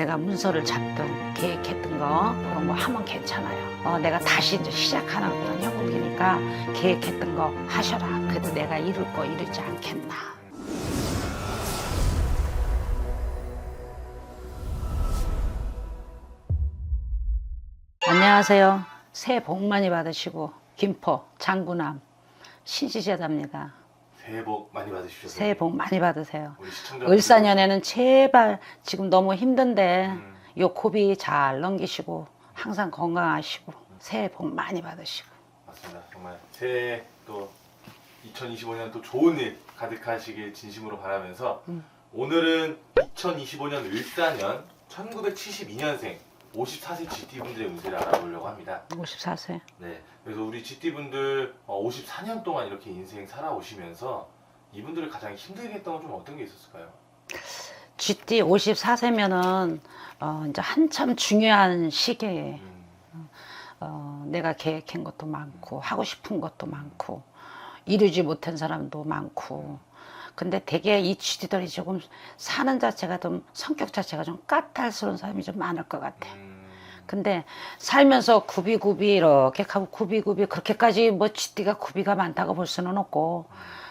내가 문서를 잡든 계획했던 거 그런 거 하면 괜찮아요. 어, 내가 다시 이제 시작하는 그런 형국이니까 계획했던 거 하셔라. 그래도 내가 이룰 거 이루지 않겠나. 안녕하세요. 새해 복 많이 받으시고 김포 장구남 신시제답니다. 새해 복 많이 받으십시오. 새해 복 많이 받으세요. 우리 시청자 을사년에는 제발 지금 너무 힘든데 음. 요 고비 잘 넘기시고 항상 건강하시고 새해 복 많이 받으시고 맞습니다. 정말 새해 또 2025년 또 좋은 일 가득하시길 진심으로 바라면서 음. 오늘은 2025년 을사년 1972년생 54세 GT 분들의 운세를 알아보려고 합니다. 54세 네, 그래서 우리 GT 분들 54년 동안 이렇게 인생 살아오시면서 이분들을 가장 힘들게 했던 건 좀 어떤 게 있었을까요? GT 54세면은 어, 이제 한참 중요한 시기에 음, 어, 내가 계획한 것도 많고 하고 싶은 것도 많고 이루지 못한 사람도 많고 근데 되게 이 GT들이 조금 사는 자체가 좀 성격 자체가 좀 까탈스러운 사람이 좀 많을 것 같아. 음, 근데 살면서 굽이굽이 이렇게 가고 굽이굽이 그렇게까지 뭐 쥐띠가 굽이가 많다고 볼 수는 없고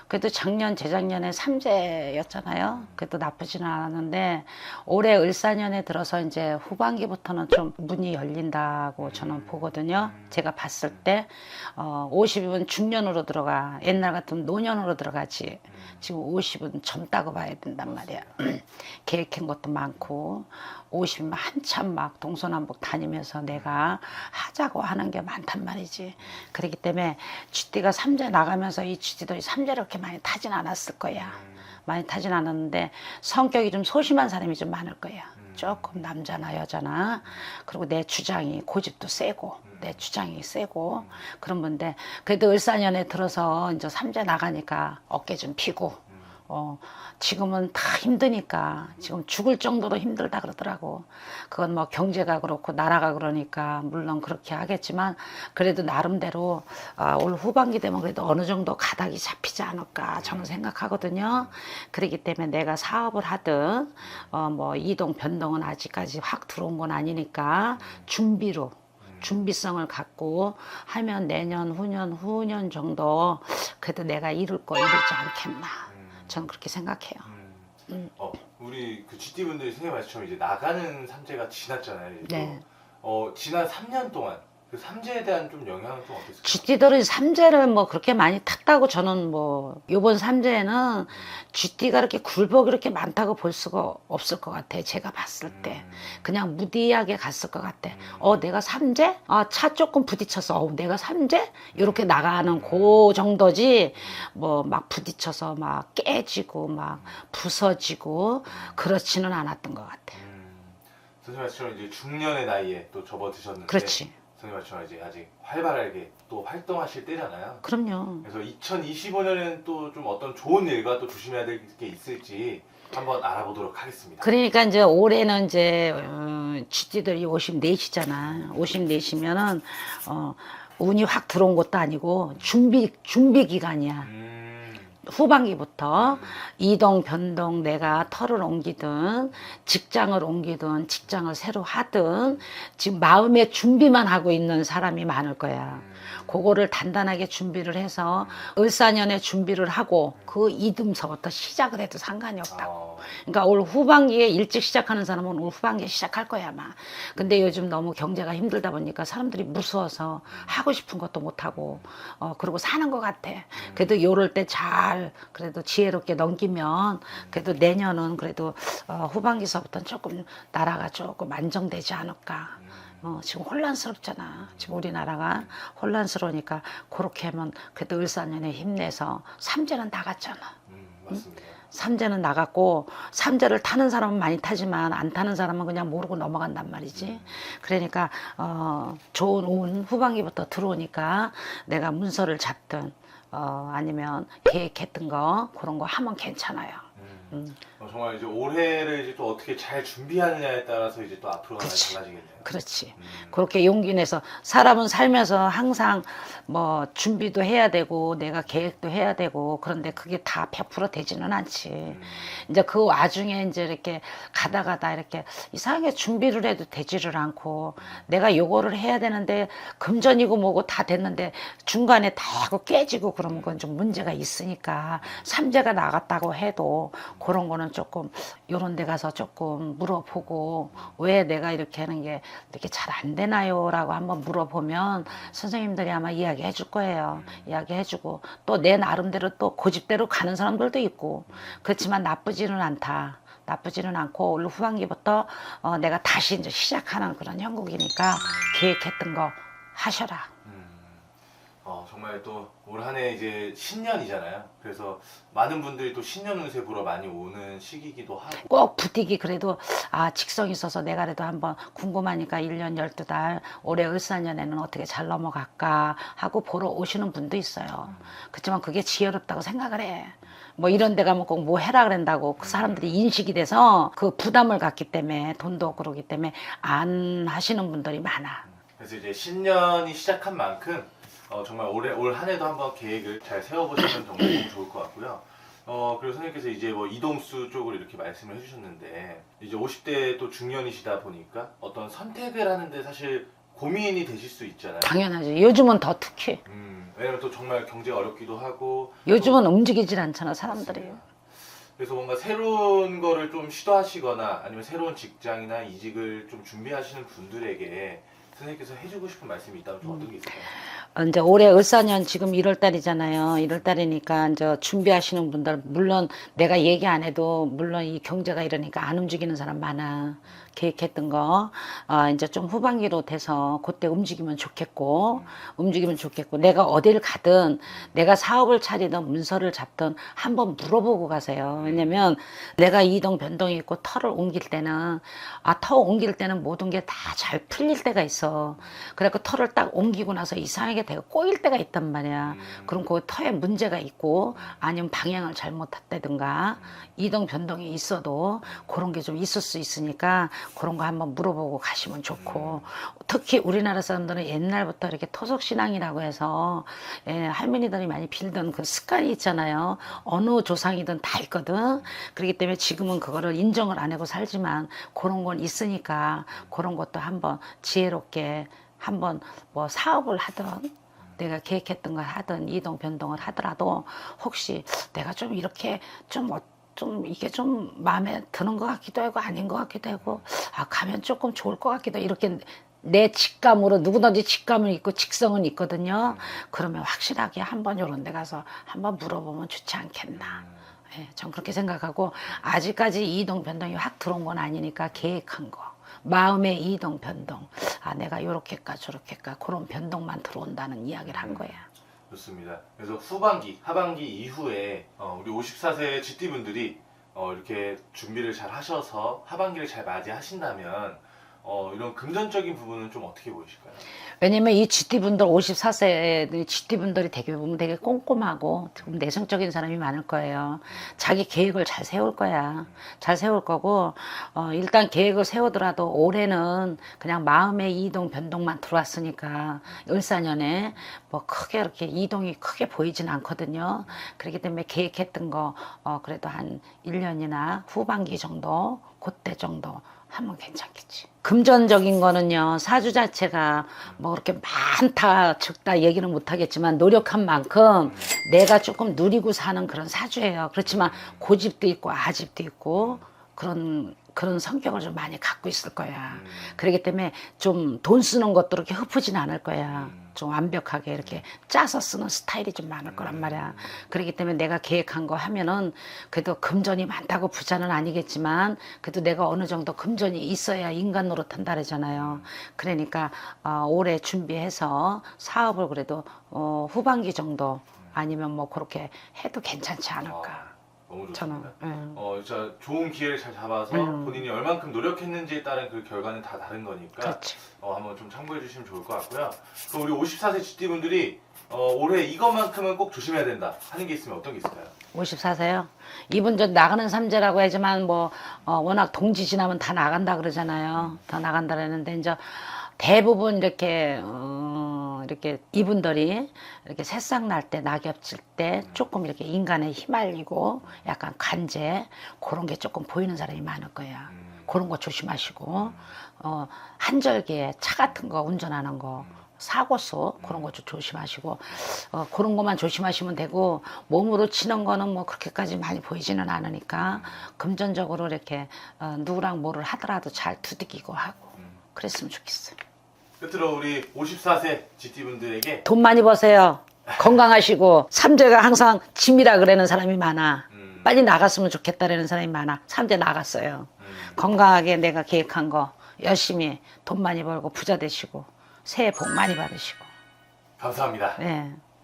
그래도 작년 재작년에 삼재였잖아요. 그래도 나쁘지는 않았는데 올해 을사년에 들어서 이제 후반기부터는 좀 문이 열린다고 저는 보거든요. 제가 봤을 때 어, 50이면 중년으로 들어가 옛날 같으면 노년으로 들어가지. 지금 50은 젊다고 봐야 된단 말이야. 계획한 것도 많고 50이면 한참 막 동서남북 다니면서 내가 하자고 하는 게 많단 말이지. 그렇기 때문에 쥐띠가 삼재 나가면서 이 쥐띠들이 삼재 이렇게 많이 타진 않았을 거야. 많이 타진 않았는데 성격이 좀 소심한 사람이 좀 많을 거야. 조금 남자나 여자나. 그리고 내 주장이 고집도 세고 내 주장이 세고. 그런 건데 그래도 을사년에 들어서 이제 삼재 나가니까 어깨 좀 피고 어, 지금은 다 힘드니까 지금 죽을 정도로 힘들다 그러더라고. 그건 뭐 경제가 그렇고 나라가 그러니까 물론 그렇게 하겠지만 그래도 나름대로 아, 올 후반기 되면 그래도 어느 정도 가닥이 잡히지 않을까 저는 생각하거든요. 그렇기 때문에 내가 사업을 하든 어, 뭐 이동 변동은 아직까지 확 들어온 건 아니니까 준비로 준비성을 갖고 하면 내년 후년 후년 정도 그래도 내가 이룰 거 이루지 않겠나. 저는 그렇게 생각해요. 음. 어, 우리 그 GT 분들이 선생님 말씀처럼 이제 나가는 삼재가 지났잖아요. 네. 어, 지난 3년 동안 그 삼재에 대한 좀 영향은 좀 어땠을까요? 쥐띠들은 삼재를 뭐 그렇게 많이 탔다고 저는 뭐 요번 삼재에는 쥐띠가 그렇게 굴복이 그렇게 많다고 볼 수가 없을 것 같아. 제가 봤을 때 음. 그냥 무디하게 갔을 것 같아. 어 내가 삼재? 아 차 조금 부딪혀서 어 내가 삼재? 이렇게 나가는 그 정도지 뭐 막 부딪혀서 막 깨지고 막 부서지고 그렇지는 않았던 것 같아. 음. 선생님 말씀처럼 이제 중년의 나이에 또 접어드셨는데 그렇지. 선생님 말씀처럼 이제 아직 활발하게 또 활동하실 때잖아요. 그럼요. 그래서 2025년에는 또 좀 어떤 좋은 일과 또 조심해야 될 게 있을지 한번 알아보도록 하겠습니다. 그러니까 이제 올해는 이제 어, 쥐띠들이 54시잖아. 54시면은 어, 운이 확 들어온 것도 아니고 준비 준비 기간이야. 음. 후반기부터 이동 변동 내가 털을 옮기든 직장을 옮기든 직장을 새로 하든 지금 마음의 준비만 하고 있는 사람이 많을 거야. 그거를 단단하게 준비를 해서 을사년에 준비를 하고 그 이듬서부터 시작을 해도 상관이 없다고. 어, 그러니까 올 후반기에 일찍 시작하는 사람은 올 후반기에 시작할 거야 아마. 근데 요즘 너무 경제가 힘들다 보니까 사람들이 무서워서 하고 싶은 것도 못 하고 어 그러고 사는 것 같아. 그래도 요럴 때 잘 그래도 지혜롭게 넘기면 그래도 내년은 그래도 어 후반기서부터는 조금 나라가 조금 안정되지 않을까. 어, 지금 혼란스럽잖아. 지금 우리나라가 혼란스러우니까 그렇게 하면 그래도 을사년에 힘내서 삼재는 나갔잖아. 음, 맞습니다. 삼재는 나갔고 삼재를 타는 사람은 많이 타지만 안 타는 사람은 그냥 모르고 넘어간단 말이지. 그러니까 어, 좋은 운 후반기부터 들어오니까 내가 문서를 잡든 어, 아니면 계획했던 거 그런 거 하면 괜찮아요. 음. 음. 어, 정말 이제 올해를 이제 또 어떻게 잘 준비하느냐에 따라서 이제 또 앞으로가 많이 그치. 달라지겠네요. 그렇지. 음. 그렇게 용기 내서 사람은 살면서 항상 뭐 준비도 해야 되고 내가 계획도 해야 되고 그런데 그게 다 100% 되지는 않지. 음. 이제 그 와중에 이제 이렇게 가다 가다 이렇게 이상하게 준비를 해도 되지를 않고 내가 요거를 해야 되는데 금전이고 뭐고 다 됐는데 중간에 다 하고 깨지고 그러면 그건 좀 문제가 있으니까 삼재가 나갔다고 해도 그런 거는 조금 요런 데 가서 조금 물어보고 왜 내가 이렇게 하는 게 이렇게 잘 안 되나요? 라고 한번 물어보면 선생님들이 아마 이야기 해줄 거예요. 이야기 해주고 또 내 나름대로 또 고집대로 가는 사람들도 있고 그렇지만 나쁘지는 않다. 나쁘지는 않고 올 후반기부터 어, 내가 다시 이제 시작하는 그런 형국이니까 계획했던 거 하셔라. 음. 어, 정말 또 올 한 해 이제 신년이잖아요. 그래서 많은 분들이 또 신년 운세 보러 많이 오는 시기이기도 하고. 꼭 부디기 그래도 아 직성이 있어서 내가 그래도 한번 궁금하니까 1년 12달 올해 을사년에는 어떻게 잘 넘어갈까 하고 보러 오시는 분도 있어요. 그렇지만 그게 지혜롭다고 생각을 해. 뭐 이런 데 가면 꼭 뭐 해라 그런다고 그 사람들이 인식이 돼서 그 부담을 갖기 때문에 돈도 그러기 때문에 안 하시는 분들이 많아. 그래서 이제 신년이 시작한 만큼 어, 정말 올해 올 한 해도 한번 계획을 잘 세워보시면 정말 좋을 것 같고요. 어, 그리고 선생님께서 이제 뭐 이동수 쪽으로 이렇게 말씀을 해주셨는데 이제 50대 또 중년이시다 보니까 어떤 선택을 하는데 사실 고민이 되실 수 있잖아요. 당연하지. 요즘은 더 특히. 음, 왜냐면 또 정말 경제가 어렵기도 하고 요즘은 움직이질 않잖아 사람들이. 그래서 뭔가 새로운 거를 좀 시도하시거나 아니면 새로운 직장이나 이직을 좀 준비하시는 분들에게 선생님께서 해주고 싶은 말씀이 있다면 좀 어떤 게 있을까요? 어, 이제 올해 을사년 지금 1월 달이잖아요. 1월 달이니까 이제 준비하시는 분들 물론 내가 얘기 안 해도 물론 이 경제가 이러니까 안 움직이는 사람 많아. 계획했던 거 어, 이제 좀 후반기로 돼서 그때 움직이면 좋겠고 움직이면 좋겠고 내가 어딜 가든 내가 사업을 차리든 문서를 잡든 한번 물어보고 가세요. 왜냐면 내가 이동 변동이 있고 터를 옮길 때는 아 터 옮길 때는 모든 게 다 잘 풀릴 때가 있어. 그래갖고 터를 딱 옮기고 나서 이상하게 되고 꼬일 때가 있단 말이야. 그럼 그 터에 문제가 있고 아니면 방향을 잘못했다든가 이동 변동이 있어도 그런 게 좀 있을 수 있으니까 그런 거 한번 물어보고 가시면 좋고 특히 우리나라 사람들은 옛날부터 이렇게 토속 신앙이라고 해서 예, 할머니들이 많이 빌던 그 습관이 있잖아요. 어느 조상이든 다 있거든. 그렇기 때문에 지금은 그거를 인정을 안 하고 살지만 그런 건 있으니까 그런 것도 한번 지혜롭게 한번 뭐 사업을 하든 내가 계획했던 걸 하든 이동 변동을 하더라도 혹시 내가 좀 이렇게 좀 어- 좀 이게 좀 마음에 드는 것 같기도 하고 아닌 것 같기도 하고 아 가면 조금 좋을 것 같기도 하고 이렇게 내 직감으로 누구든지 직감은 있고 직성은 있거든요. 그러면 확실하게 한번 요런 데 가서 한번 물어보면 좋지 않겠나. 예, 전 그렇게 생각하고 아직까지 이동 변동이 확 들어온 건 아니니까 계획한 거. 마음의 이동 변동. 아, 내가 요렇게까 저렇게까 그런 변동만 들어온다는 이야기를 한 거야. 좋습니다. 그래서 후반기, 하반기 이후에 어, 우리 54세 GT분들이 어, 이렇게 준비를 잘 하셔서 하반기를 잘 맞이하신다면 어, 이런 금전적인 부분은 좀 어떻게 보이실까요? 왜냐면 이 GT분들 54세 GT분들이 되게 보면 되게 꼼꼼하고 좀 내성적인 사람이 많을 거예요. 자기 계획을 잘 세울 거야. 잘 세울 거고 어, 일단 계획을 세우더라도 올해는 그냥 마음의 이동 변동만 들어왔으니까 을사년에 뭐 크게 이렇게 이동이 크게 보이진 않거든요. 그렇기 때문에 계획했던 거 어, 그래도 한 1년이나 후반기 정도 그때 정도 하면 괜찮겠지. 금전적인 거는요, 사주 자체가 뭐 그렇게 많다, 적다 얘기는 못 하겠지만 노력한 만큼 내가 조금 누리고 사는 그런 사주예요. 그렇지만 고집도 있고 아집도 있고 그런 그런 성격을 좀 많이 갖고 있을 거야. 그렇기 때문에 좀 돈 쓰는 것도 그렇게 흩어지는 않을 거야. 좀 완벽하게 이렇게 짜서 쓰는 스타일이 좀 많을 거란 말이야. 그렇기 때문에 내가 계획한 거 하면은 그래도 금전이 많다고 부자는 아니겠지만 그래도 내가 어느 정도 금전이 있어야 인간 노릇 한다 그러잖아요. 그러니까 어, 올해 준비해서 사업을 그래도 어, 후반기 정도 아니면 뭐 그렇게 해도 괜찮지 않을까. 너무 좋습니다. 예. 어, 진짜 좋은 기회를 잘 잡아서 음. 본인이 얼만큼 노력했는지에 따른 그 결과는 다 다른 거니까 그렇지. 어, 한번 좀 참고해 주시면 좋을 것 같고요. 그럼 우리 54세 GT 분들이 어, 올해 이것만큼은 꼭 조심해야 된다 하는 게 있으면 어떤 게 있을까요? 54세요. 이분 저 나가는 삼재라고 하지만 뭐 어, 워낙 동지 지나면 다 나간다 그러잖아요. 다 나간다 그러는데 이제 대부분 이렇게 어, 이렇게 이분들이 이렇게 새싹 날 때 낙엽 질 때 조금 이렇게 인간에 휘말리고 약간 관제 그런 게 조금 보이는 사람이 많을 거야. 음, 그런 거 조심하시고 어, 한절기에 차 같은 거 운전하는 거 사고수 그런 거좀 조심하시고 어, 그런 것만 조심하시면 되고 몸으로 치는 거는 뭐 그렇게까지 많이 보이지는 않으니까 금전적으로 이렇게 어, 누구랑 뭐를 하더라도 잘 두들기고 하고 음. 그랬으면 좋겠어요. 끝으로 우리 54세 GT 분들에게 돈 많이 버세요. 건강하시고 삼재가 항상 짐이라 그러는 사람이 많아. 음, 빨리 나갔으면 좋겠다라는 사람이 많아. 삼재 나갔어요. 음, 건강하게 내가 계획한 거 열심히 돈 많이 벌고 부자 되시고 새해 복 많이 받으시고 감사합니다. 네.